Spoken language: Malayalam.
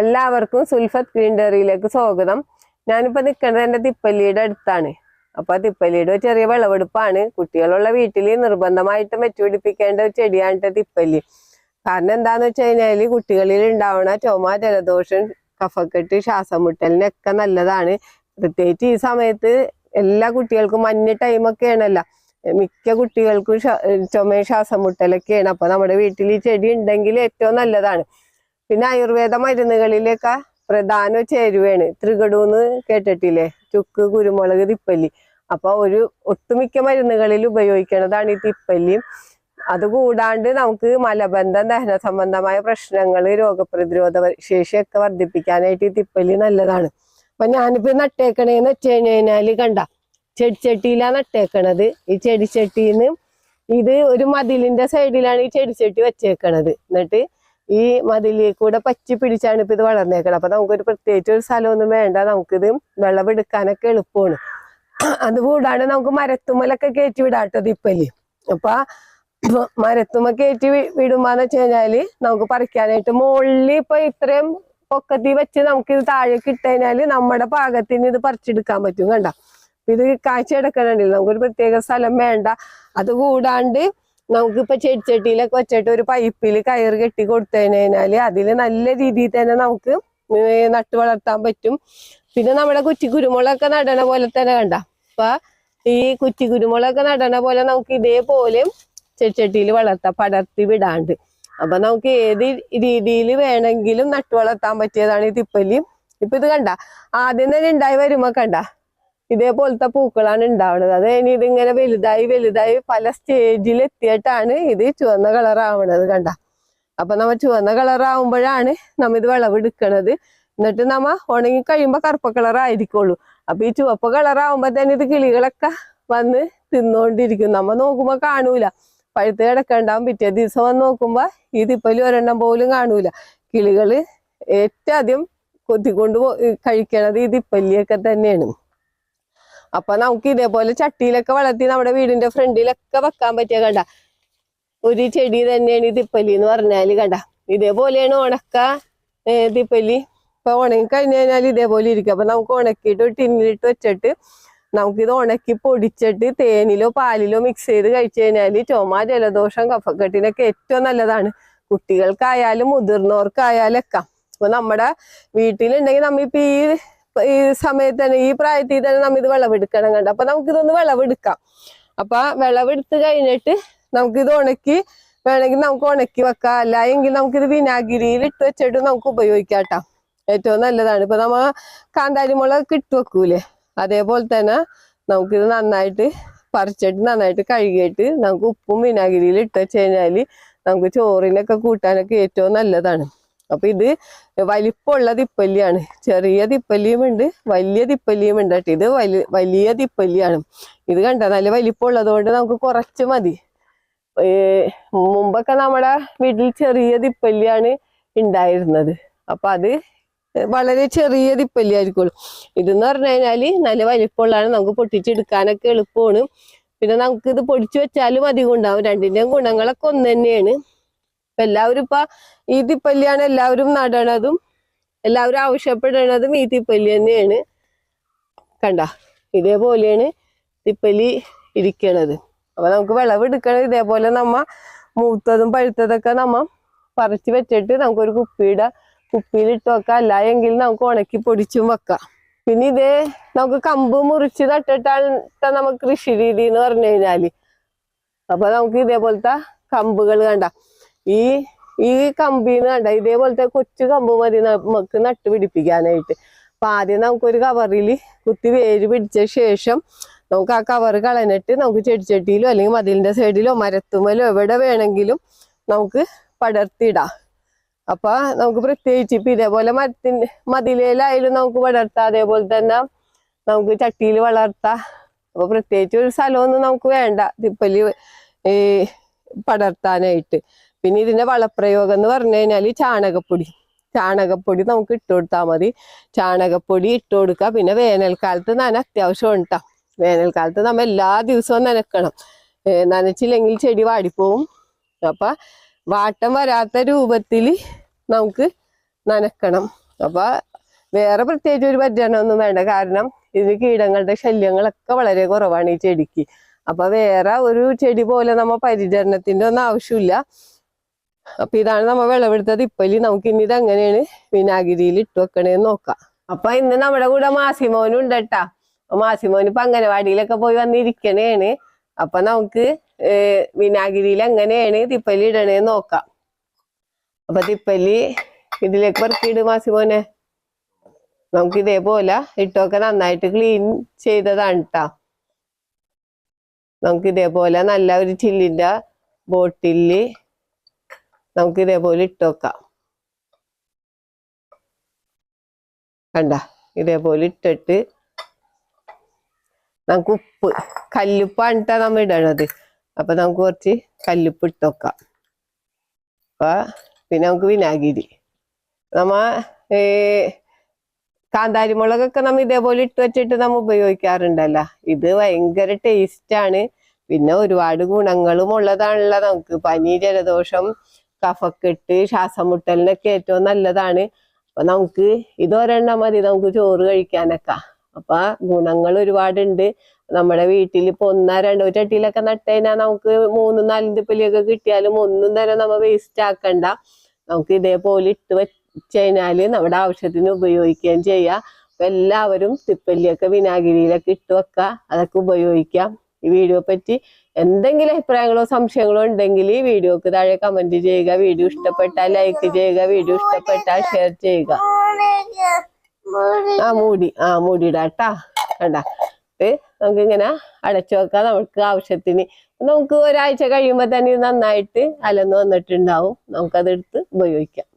എല്ലാവർക്കും സുൽഫത്ത് ഗ്രീൻ ഡെറിയിലേക്ക് സ്വാഗതം. ഞാനിപ്പോൾ നിൽക്കുന്നത് എന്റെ തിപ്പല്ലിയുടെ അടുത്താണ്. അപ്പോൾ തിപ്പല്ലിയുടെ ചെറിയ വിളവെടുപ്പാണ്. കുട്ടികളുള്ള വീട്ടിൽ നിർബന്ധമായിട്ട് വെച്ചുപിടിപ്പിക്കേണ്ട ഒരു ചെടിയാണ് തിപ്പല്ലി. കാരണം എന്താന്ന് വെച്ച് കഴിഞ്ഞാൽ കുട്ടികളിൽ ഉണ്ടാവുന്ന ചുമ ജലദോഷം കഫക്കെട്ട് ശ്വാസം മുട്ടലിനൊക്കെ നല്ലതാണ്. പ്രത്യേകിച്ച് ഈ സമയത്ത് എല്ലാ കുട്ടികൾക്കും മഞ്ഞ ടൈമൊക്കെ ആണല്ലോ മിക്ക കുട്ടികൾക്കും ചുമ ചുമയും ശ്വാസം മുട്ടലൊക്കെയാണ് അപ്പൊ നമ്മുടെ വീട്ടിൽ ഈ ചെടി ഉണ്ടെങ്കിൽ ഏറ്റവും നല്ലതാണ്. പിന്നെ ആയുർവേദ മരുന്നുകളിലൊക്കെ പ്രധാന ചേരുവയാണ് ത്രികടൂന്ന് കേട്ടിട്ടില്ലേ? ചുക്ക് കുരുമുളക് തിപ്പല്ലി. അപ്പൊ ഒരു ഒട്ടുമിക്ക മരുന്നുകളിൽ ഉപയോഗിക്കുന്നതാണ് ഈ തിപ്പല്ലി. അതുകൂടാണ്ട് നമുക്ക് മലബന്ധം ദഹന സംബന്ധമായ പ്രശ്നങ്ങൾ രോഗപ്രതിരോധ ശേഷിയൊക്കെ വർദ്ധിപ്പിക്കാനായിട്ട് ഈ തിപ്പല്ലി നല്ലതാണ്. അപ്പൊ ഞാനിപ്പോ നട്ടേക്കണേന്ന് വെച്ച് കഴിഞ്ഞ് കഴിഞ്ഞാൽ കണ്ട ചെടിച്ചട്ടിയിലാണ് നട്ടേക്കണത്. ഈ ചെടിച്ചട്ടിന്ന് ഇത് ഒരു മതിലിന്റെ സൈഡിലാണ് ഈ ചെടിച്ചട്ടി വെച്ചേക്കണത്. എന്നിട്ട് ഈ മതിലിൽ കൂടെ പറ്റി പിടിച്ചാണ് ഇപ്പൊ ഇത് വളർന്നേക്കണം അപ്പൊ നമുക്കൊരു പ്രത്യേകിച്ച് ഒരു സ്ഥലമൊന്നും വേണ്ട. നമുക്കിത് വിളവെടുക്കാനൊക്കെ എളുപ്പമാണ്. അതുകൂടാണ്ട് നമുക്ക് മരത്തുമ്മലൊക്കെ കയറ്റി വിടാട്ടത് ഇപ്പൽ അപ്പൊ മരത്തുമ്മ കയറ്റി വിടുമ്പോന്ന് വെച്ച് കഴിഞ്ഞാൽ നമുക്ക് പറിക്കാനായിട്ട് മുകളിൽ ഇപ്പൊ ഇത്രയും പൊക്കത്തി വെച്ച് നമുക്ക് ഇത് താഴെ കിട്ടുകഴിഞ്ഞാൽ നമ്മുടെ പാകത്തിന് ഇത് പറിച്ചെടുക്കാൻ പറ്റും കണ്ട? ഇത് കാഴ്ച എടുക്കണുണ്ടല്ലോ നമുക്കൊരു പ്രത്യേക സ്ഥലം വേണ്ട. അത് കൂടാണ്ട് നമുക്കിപ്പോ ചെടിച്ചട്ടിയിലൊക്കെ വെച്ചിട്ട് ഒരു പൈപ്പിൽ കയർ കെട്ടി കൊടുത്തു കഴിഞ്ഞാൽ അതിൽ നല്ല രീതിയിൽ തന്നെ നമുക്ക് നട്ടു വളർത്താൻ പറ്റും. പിന്നെ നമ്മുടെ കുറ്റി കുരുമുളകൊക്കെ നടണ പോലെ തന്നെ കണ്ട? അപ്പൊ ഈ കുറ്റി കുരുമുളകൊക്കെ നടണ പോലെ നമുക്ക് ഇതേപോലെ ചെടിച്ചട്ടിയിൽ വളർത്താം പടർത്തി വിടാണ്ട്. അപ്പൊ നമുക്ക് ഏത് രീതിയിൽ വേണമെങ്കിലും നട്ടു വളർത്താൻ പറ്റിയതാണ് ഈ തിപ്പല്ലി ഇപ്പൊ ഇത് കണ്ട? ആദ്യം തന്നെ ഉണ്ടായി വരുമ്പോ കണ്ട? ഇതേപോലത്തെ പൂക്കളാണ് ഉണ്ടാവുന്നത് അത് ഇനി ഇതിങ്ങനെ വലുതായി വലുതായി പല സ്റ്റേജിൽ എത്തിയിട്ടാണ് ഇത് ചുവന്ന കളറാവണത് കണ്ട. അപ്പൊ നമ്മ ചുവന്ന കളറാവുമ്പോഴാണ് നമ്മ ഇത് വിളവെടുക്കണത്. എന്നിട്ട് നമ്മ ഉണങ്ങി കഴിയുമ്പോ കറുപ്പ കളർ ആയിരിക്കുള്ളൂ. അപ്പൊ ഈ ചുവപ്പ് കളറാവുമ്പോ തന്നെ ഇത് കിളികളൊക്കെ വന്ന് തിന്നോണ്ടിരിക്കും. നമ്മ നോക്കുമ്പോ കാണൂല. പഴുത്ത് കിടക്കണ്ടാവും. പിറ്റേ ദിവസം വന്ന് നോക്കുമ്പോ ഈ തിപ്പലി ഒരെണ്ണം പോലും കാണൂല. കിളികൾ ഏറ്റവും ആദ്യം കൊത്തിക്കൊണ്ട് കഴിക്കണത് ഈ തിപ്പല്ലിയൊക്കെ തന്നെയാണ്. അപ്പൊ നമുക്ക് ഇതേപോലെ ചട്ടിയിലൊക്കെ വളർത്തി നമ്മുടെ വീടിന്റെ ഫ്രണ്ടിലൊക്കെ വെക്കാൻ പറ്റിയ കണ്ട. ഒരു ചെടി തന്നെയാണ് ഈ തിപ്പലി എന്ന് പറഞ്ഞാൽ കണ്ട. ഇതേപോലെയാണ് ഉണക്ക തിപ്പലി ഇപ്പൊ ഉണങ്ങി കഴിഞ്ഞു കഴിഞ്ഞാൽ ഇതേപോലെ ഇരിക്കും. അപ്പൊ നമുക്ക് ഉണക്കിയിട്ട് ഒരു ടിന്നിലിട്ട് വെച്ചിട്ട് നമുക്കിത് ഉണക്കി പൊടിച്ചിട്ട് തേനിലോ പാലിലോ മിക്സ് ചെയ്ത് കഴിച്ചു കഴിഞ്ഞാൽ ചുമ ജലദോഷം കഫക്കെട്ടിനൊക്കെ ഏറ്റവും നല്ലതാണ്. കുട്ടികൾക്കായാലും മുതിർന്നവർക്കായാലും ഒക്കെ അപ്പൊ നമ്മുടെ വീട്ടിലുണ്ടെങ്കിൽ നമ്മിപ്പോ ഈ ഈ സമയത്ത് തന്നെ ഈ പ്രായത്തിൽ തന്നെ നമ്മൾ ഇത് വിളവെടുക്കണം കണ്ട? അപ്പൊ നമുക്ക് ഇതൊന്ന് വിളവെടുക്കാം. അപ്പൊ വിളവെടുത്ത് കഴിഞ്ഞിട്ട് നമുക്ക് ഇത് ഉണക്കി വേണമെങ്കിൽ നമുക്ക് ഉണക്കി വെക്കാം. അല്ല എങ്കിൽ ഇത് വിനാഗിരിയിൽ ഇട്ട് വെച്ചിട്ട് നമുക്ക് ഉപയോഗിക്കാം കേട്ടോ. ഏറ്റവും നല്ലതാണ്. ഇപ്പൊ നമ്മ കാന്താരി മുളക് ഇട്ട് വെക്കൂലേ? അതേപോലെ തന്നെ നമുക്കിത് നന്നായിട്ട് പറിച്ചിട്ട് നന്നായിട്ട് കഴുകിയിട്ട് നമുക്ക് ഉപ്പും വിനാഗിരിയിൽ ഇട്ട് വെച്ച് കഴിഞ്ഞാൽ നമുക്ക് ചോറിനൊക്കെ കൂട്ടാനൊക്കെ ഏറ്റവും നല്ലതാണ്. അപ്പൊ ഇത് വലിപ്പമുള്ള തിപ്പല്ലിയാണ് ചെറിയ തിപ്പല്ലിയും ഉണ്ട് വലിയ തിപ്പല്ലിയും ഉണ്ട് കേട്ടോ. ഇത് വലിയ വലിയ തിപ്പല്ലിയാണ്. ഇത് കണ്ട? നല്ല വലിപ്പമുള്ളതുകൊണ്ട് നമുക്ക് കുറച്ച് മതി. മുമ്പൊക്കെ നമ്മുടെ വീട്ടിൽ ചെറിയ തിപ്പല്ലിയാണ് ഉണ്ടായിരുന്നത്. അപ്പൊ അത് വളരെ ചെറിയ തിപ്പല്ലി ആയിരിക്കുള്ളൂ ഇതെന്ന് പറഞ്ഞു കഴിഞ്ഞാൽ നല്ല വലിപ്പമുള്ളതാണ്. നമുക്ക് പൊട്ടിച്ചെടുക്കാനൊക്കെ എളുപ്പമാണ്. പിന്നെ നമുക്ക് ഇത് പൊടിച്ചു വെച്ചാലും അധികം ഉണ്ടാവും രണ്ടിന്റെയും ഗുണങ്ങളൊക്കെ ഒന്ന് തന്നെയാണ്. ഇപ്പൊ എല്ലാവരും ഇപ്പൊ ഈ തിപ്പല്ലിയാണ് എല്ലാവരും നടണതും എല്ലാവരും ആവശ്യപ്പെടണതും ഈ തിപ്പല്ലി തന്നെയാണ്. കണ്ട ഇതേപോലെയാണ് തിപ്പല്ലി ഇരിക്കണത്. അപ്പൊ നമുക്ക് വിളവെടുക്കണത് ഇതേപോലെ നമ്മ മൂത്തതും പഴുത്തതൊക്കെ നമ്മ പറിച്ചു വെച്ചിട്ട് നമുക്കൊരു കുപ്പിയുടെ കുപ്പിയിൽ ഇട്ട് വെക്കാം. അല്ല എങ്കിൽ നമുക്ക് ഉണക്കി പൊടിച്ചും വെക്കാം. പിന്നെ ഇതേ നമുക്ക് കമ്പ് മുറിച്ച് നട്ടിട്ടാണ് നമുക്ക് കൃഷി രീതി എന്ന് പറഞ്ഞു കഴിഞ്ഞാൽ. അപ്പൊ നമുക്ക് ഇതേപോലത്തെ കമ്പുകൾ കണ്ട ഈ ഈ കമ്പിന്ന് കണ്ട ഇതേപോലത്തെ കൊച്ചു കമ്പ് മതി നമുക്ക് നട്ട് പിടിപ്പിക്കാനായിട്ട്. അപ്പൊ ആദ്യം നമുക്കൊരു കവറിൽ കുത്തി വേര് പിടിച്ച ശേഷം നമുക്ക് ആ കവർ കളഞ്ഞിട്ട് നമുക്ക് ചെടിച്ചട്ടിയിലോ അല്ലെങ്കിൽ മതിലിന്റെ സൈഡിലോ മരത്തുമലോ എവിടെ വേണമെങ്കിലും നമുക്ക് പടർത്തിയിടാം അപ്പൊ നമുക്ക് പ്രത്യേകിച്ച് ഇപ്പൊ ഇതേപോലെ മരത്തിന്റെ മതിലേലായാലും നമുക്ക് പടർത്താം. അതേപോലെ തന്നെ നമുക്ക് ചട്ടിയിൽ വളർത്താം. അപ്പൊ പ്രത്യേകിച്ച് ഒരു സ്ഥലമൊന്നും നമുക്ക് വേണ്ട. തിപ്പലി പടർത്താനായിട്ട്. പിന്നെ ഇതിന്റെ വളപ്രയോഗം എന്ന് പറഞ്ഞു കഴിഞ്ഞാൽ ചാണകപ്പൊടി. ചാണകപ്പൊടി നമുക്ക് ഇട്ട് കൊടുത്താൽ മതി. ചാണകപ്പൊടി ഇട്ട് കൊടുക്കുക പിന്നെ വേനൽക്കാലത്ത് നന അത്യാവശ്യം ഉണ്ടാ വേനൽക്കാലത്ത് നമ്മൾ എല്ലാ ദിവസവും നനക്കണം. നനച്ചില്ലെങ്കിൽ ചെടി വാടിപ്പോവും. അപ്പൊ വാട്ടം വരാത്ത രൂപത്തിൽ നമുക്ക് നനക്കണം. അപ്പൊ വേറെ പ്രത്യേകിച്ച് ഒരു പരിചരണമൊന്നും വേണ്ട. കാരണം ഇതിന് കീടങ്ങളുടെ ശല്യങ്ങളൊക്കെ വളരെ കുറവാണ് ഈ ചെടിക്ക്. അപ്പൊ വേറെ ഒരു ചെടി പോലെ നമ്മ പരിചരണത്തിന്റെ ഒന്നും ആവശ്യമില്ല. അപ്പൊ ഇതാണ് നമ്മൾ വിളവെടുത്തത്. തിപ്പലി നമുക്ക് ഇനി ഇത് എങ്ങനെയാണ് വിനാഗിരിയിൽ ഇട്ട് വെക്കണേന്ന് നോക്കാം. അപ്പൊ ഇന്ന് നമ്മുടെ കൂടെ മാസിമോനും ഉണ്ട് കേട്ടാ മാസിമോൻ ഇപ്പൊ അംഗനവാടിയിലൊക്കെ പോയി വന്നിരിക്കണേണ്. അപ്പൊ നമുക്ക് വിനാഗിരിയിൽ എങ്ങനെയാണ് തിപ്പലി ഇടണേന്ന് നോക്കാം. അപ്പൊ തിപ്പലി ഇതിലേക്ക് പെറുക്കിയിട് മാസിമോനെ. നമുക്ക് ഇതേപോലെ ഇട്ടൊക്കെ നന്നായിട്ട് ക്ലീൻ ചെയ്തതാണ് കേട്ടാ നമുക്ക് ഇതേപോലെ നല്ല ഒരു ചില്ലിന്റെ ബോട്ടിൽ നമുക്ക് ഇതേപോലെ ഇട്ടോക്കാം കണ്ട ഇതേപോലെ ഇട്ടിട്ട് നമുക്ക് ഉപ്പ് കല്ലുപ്പാണ് നമ്മ ഇടണത്. അപ്പൊ നമുക്ക് കുറച്ച് കല്ലുപ്പ് ഇട്ടോക്കാം അപ്പൊ പിന്നെ നമുക്ക് വിനാഗിരി. നമ്മ ഏ കാന്താരി മുളകൊക്കെ നമ്മ ഇതേപോലെ ഇട്ട് വെച്ചിട്ട് നമ്മ ഉപയോഗിക്കാറുണ്ടല്ലോ. ഇത് ഭയങ്കര ടേസ്റ്റ് ആണ്. പിന്നെ ഒരുപാട് ഗുണങ്ങളും ഉള്ളതാണല്ലോ നമുക്ക്. പനി ജലദോഷം കഫക്കെട്ട് ശ്വാസം മുട്ടലിനൊക്കെ ഏറ്റവും നല്ലതാണ്. അപ്പൊ നമുക്ക് ഇതൊരെണ്ണം മതി നമുക്ക് ചോറ് കഴിക്കാനൊക്കെ. അപ്പൊ ഗുണങ്ങൾ ഒരുപാടുണ്ട്. നമ്മുടെ വീട്ടിൽ ഇപ്പൊ ഒന്നോ രണ്ടോ ചട്ടിയിലൊക്കെ നട്ടുകഴിഞ്ഞാൽ നമുക്ക് മൂന്നും നാലും തിപ്പലിയൊക്കെ കിട്ടിയാലും ഒന്നും തന്നെ നമ്മൾ വേസ്റ്റ് ആക്കണ്ട. നമുക്ക് ഇതേപോലെ ഇട്ട് വെച്ച് കഴിഞ്ഞാൽ നമ്മുടെ ആവശ്യത്തിന് ഉപയോഗിക്കുകയും ചെയ്യാം. അപ്പൊ എല്ലാവരും തിപ്പല്ലിയൊക്കെ വിനാഗിരിയിലൊക്കെ ഇട്ട് വെക്കുക. അതൊക്കെ ഉപയോഗിക്കാം. ഈ വീഡിയോ പറ്റി എന്തെങ്കിലും അഭിപ്രായങ്ങളോ സംശയങ്ങളോ ഉണ്ടെങ്കിൽ ഈ വീഡിയോക്ക് താഴെ കമന്റ് ചെയ്യുക. വീഡിയോ ഇഷ്ടപ്പെട്ടാൽ ലൈക്ക് ചെയ്യുക. വീഡിയോ ഇഷ്ടപ്പെട്ടാൽ ഷെയർ ചെയ്യുക. ആ മൂടി. ആ മൂടിയിടാട്ടാ കണ്ട. നമുക്ക് ഇങ്ങനെ അടച്ചു വെക്കാം. നമുക്ക് ആവശ്യത്തിന് നമുക്ക് ഒരാഴ്ച കഴിയുമ്പോ തന്നെ നന്നായിട്ട് അലന്ന് വന്നിട്ടുണ്ടാവും. നമുക്കതെടുത്ത് ഉപയോഗിക്കാം.